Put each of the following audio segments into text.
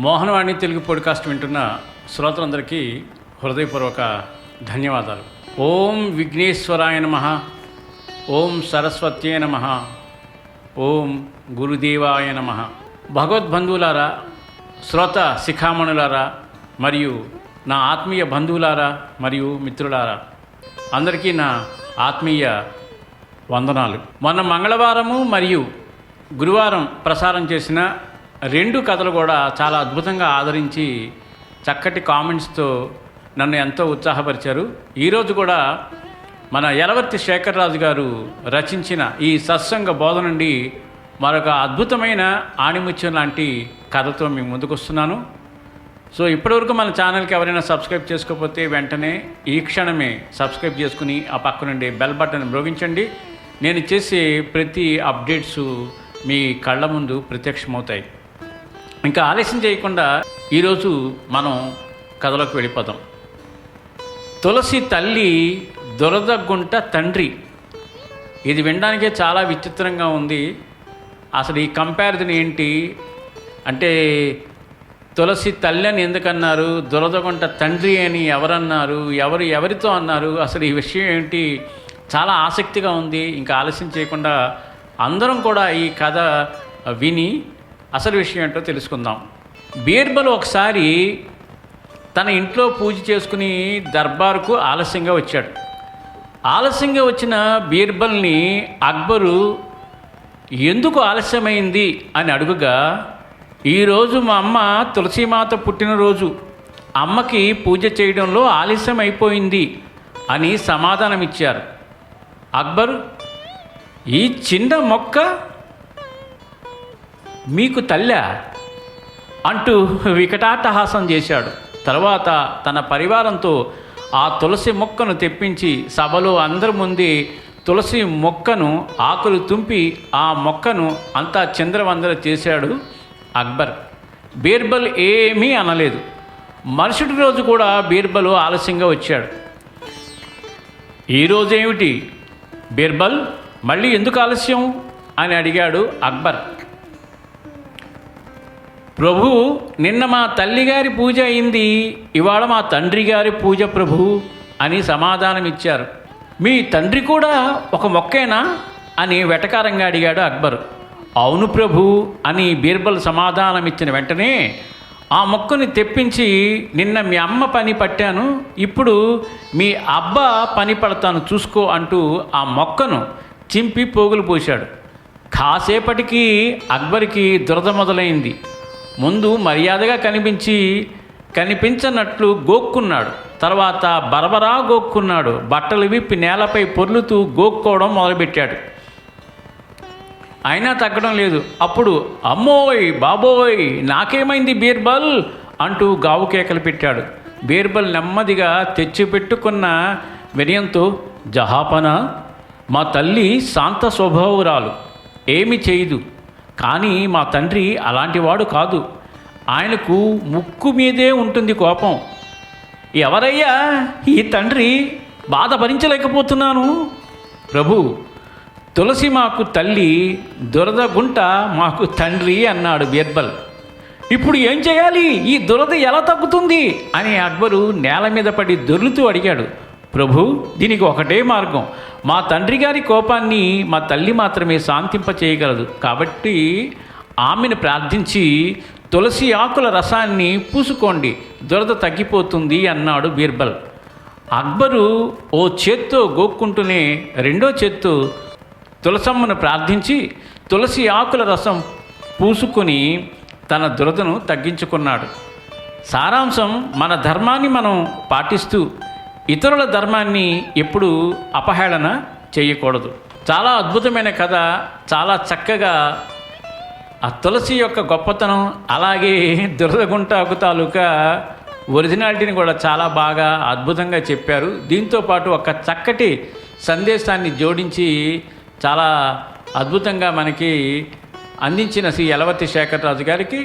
Mohanavani Telugu podcast వింటున్న శ్రోతలందరికీ హృదయపూర్వక ధన్యవాదాలు. ఓం విఘ్నేశ్వరాయ నమ. ఓం సరస్వత్యే నమ. ఓం గురుదేవాయ నమ. భగవద్బంధువులారా శ్రోత శిఖామణులారా మరియు నా ఆత్మీయ బంధువులారా మరియు మిత్రులారా అందరికీ నా ఆత్మీయ వందనాలు. మొన్న మంగళవారము మరియు గురువారం ప్రసారం చేసిన రెండు కథలు కూడా చాలా అద్భుతంగా ఆదరించి చక్కటి కామెంట్స్తో నన్ను ఎంతో ఉత్సాహపరిచారు. ఈరోజు కూడా మన యలవర్తి శేఖర్రాజు గారు రచించిన ఈ సత్సంగ బోధ నుండి మరొక అద్భుతమైన ఆణిముత్యం లాంటి కథతో మీ ముందుకొస్తున్నాను. సో ఇప్పటివరకు మన ఛానల్కి ఎవరైనా సబ్స్క్రైబ్ చేసుకోకపోతే వెంటనే ఈ క్షణమే సబ్స్క్రైబ్ చేసుకుని ఆ పక్క నుండి బెల్ బటన్ మ్రోగించండి. నేను చేసే ప్రతి అప్డేట్స్ మీ కళ్ళ ముందు ప్రత్యక్షమవుతాయి. ఇంకా ఆలస్యం చేయకుండా ఈరోజు మనం కథలోకి వెళ్ళిపోదాం. తులసి తల్లి దురదగుంట తండ్రి. ఇది వినడానికే చాలా విచిత్రంగా ఉంది. అసలు ఈ కంపారిజన్ ఏంటి? అంటే తులసి తల్లి అని ఎందుకన్నారు? దురదగుంట తండ్రి అని ఎవరన్నారు? ఎవరు ఎవరితో అన్నారు? అసలు ఈ విషయం ఏంటి? చాలా ఆసక్తిగా ఉంది. ఇంకా ఆలస్యం చేయకుండా అందరం కూడా ఈ కథ విని అసలు విషయం ఏంటో తెలుసుకుందాం. బీర్బల్ ఒకసారి తన ఇంట్లో పూజ చేసుకుని దర్బారుకు ఆలస్యంగా వచ్చాడు. ఆలస్యంగా వచ్చిన బీర్బల్ని అక్బరు ఎందుకు ఆలస్యమైంది? అని అడుగుగా ఈరోజు మా అమ్మ తులసీమాత పుట్టినరోజు. అమ్మకి పూజ చేయడంలో ఆలస్యం అయిపోయింది అని సమాధానమిచ్చారు. అక్బర్ ఈ చిన్న మొక్క మీకు తల్లా అంటూ వికటాట్టహాసం చేశాడు. తర్వాత తన పరివారంతో ఆ తులసి మొక్కను తెప్పించి సభలో అందరి ముందే తులసి మొక్కను ఆకులు తుంపి ఆ మొక్కను అంతా చంద్రవందర చేశాడు అక్బర్. బీర్బల్ ఏమీ అనలేదు. మరుసటి రోజు కూడా బీర్బల్ ఆలస్యంగా వచ్చాడు. ఈరోజు ఏమిటి బీర్బల్ మళ్ళీ ఎందుకు ఆలస్యం? అని అడిగాడు అక్బర్. ప్రభు నిన్న మా తల్లిగారి పూజ అయింది ఇవాళ మా తండ్రి గారి పూజ ప్రభు అని సమాధానం ఇచ్చారు మీ తండ్రి కూడా ఒక మొక్కేనా అని వెటకారంగా అడిగాడు అక్బర్. అవును ప్రభు అని బీర్బల్ సమాధానం ఇచ్చిన వెంటనే ఆ మొక్కని తెప్పించి నిన్న మీ అమ్మ పని పట్టాను ఇప్పుడు మీ అబ్బా పని పడతాను చూసుకో అంటూ ఆ మొక్కను చింపి పోగులు పోశాడు. కాసేపటికి అక్బర్కి దురద మొదలైంది. ముందు మర్యాదగా కనిపించి కనిపించనట్లు గోక్కున్నాడు. తర్వాత బరబరా గోక్కున్నాడు. బట్టలు విప్పి నేలపై పొర్లుతూ గోక్కోవడం మొదలుపెట్టాడు. అయినా తగ్గడం లేదు. అప్పుడు అమ్మోయ్ బాబోయ్ నాకేమైంది బీర్బల్? అంటూ గావు కేకలు పెట్టాడు. బీర్బల్ నెమ్మదిగా తెచ్చిపెట్టుకున్న వినయంతో జహాపన మా తల్లి శాంత స్వభావురాలు. ఏమి చేయదు. కానీ మా తండ్రి అలాంటివాడు కాదు. ఆయనకు ముక్కు మీదే ఉంటుంది కోపం. ఎవరయ్యా ఈ తండ్రి? బాధ భరించలేకపోతున్నాను. ప్రభు తులసి మాకు తల్లి దురద గుంట మాకు తండ్రి అన్నాడు బీర్బల్. ఇప్పుడు ఏం చేయాలి? ఈ దురద ఎలా తగ్గుతుంది? అని అక్బరు నేల మీద పడి దొర్లుతూ అడిగాడు. ప్రభు దీనికి ఒకటే మార్గం. మా తండ్రి గారి కోపాన్ని మా తల్లి మాత్రమే శాంతింప చేయగలదు కాబట్టి ఆమెను ప్రార్థించి తులసి ఆకుల రసాన్ని పూసుకోండి. దురద తగ్గిపోతుంది అన్నాడు బీర్బల్. అక్బరు ఓ చేత్తో గోక్కుంటూనే రెండో చేత్తో తులసమ్మను ప్రార్థించి తులసి ఆకుల రసం పూసుకొని తన దురదను తగ్గించుకున్నాడు. సారాంశం మన ధర్మాన్ని మనం పాటిస్తూ ఇతరుల ధర్మాన్ని ఎప్పుడు అపహేళన చేయకూడదు. చాలా అద్భుతమైన కథ చాలా చక్కగా ఆ తులసి యొక్క గొప్పతనం అలాగే దురదగుంటాకు తాలూకా ఒరిజినాలిటీని కూడా చాలా బాగా అద్భుతంగా చెప్పారు. దీంతో పాటు ఒక చక్కటి సందేశాన్ని జోడించి చాలా అద్భుతంగా మనకి అందించిన శ్రీ యలవర్తి శేఖరరాజు గారికి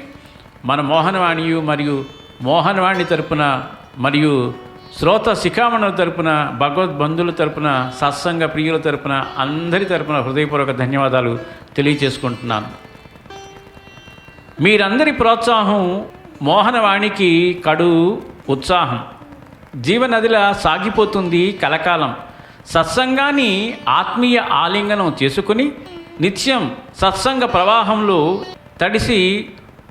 మన మోహనవాణియు మరియు మోహనవాణి తరపున మరియు శ్రోత శిఖామణుల తరపున భగవద్బంధుల తరపున సత్సంగ ప్రియుల తరపున అందరి తరపున హృదయపూర్వక ధన్యవాదాలు తెలియచేసుకుంటున్నాను. మీరందరి ప్రోత్సాహం మోహనవాణికి కడు ఉత్సాహం. జీవనదిలా సాగిపోతుంది కలకాలం. సత్సంగాన్ని ఆత్మీయ ఆలింగనం చేసుకుని నిత్యం సత్సంగ ప్రవాహంలో తడిసి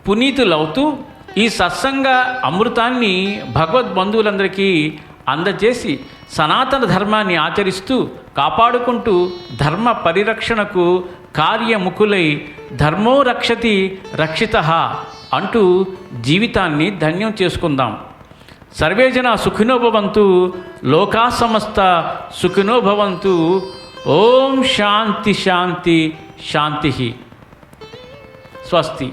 పునీతులవుతూ ఈ సత్సంగ అమృతాన్ని భగవద్బంధువులందరికీ అందజేసి సనాతన ధర్మాన్ని ఆచరిస్తూ కాపాడుకుంటూ ధర్మ పరిరక్షణకు కార్యముఖులై ధర్మో రక్షతి రక్షిత అంటూ జీవితాన్ని ధన్యం చేసుకుందాం. సర్వేజన సుఖినోభవంతు లోకా సమస్త సుఖినోభవంతు ఓం శాంతి శాంతి శాంతి. స్వస్తి.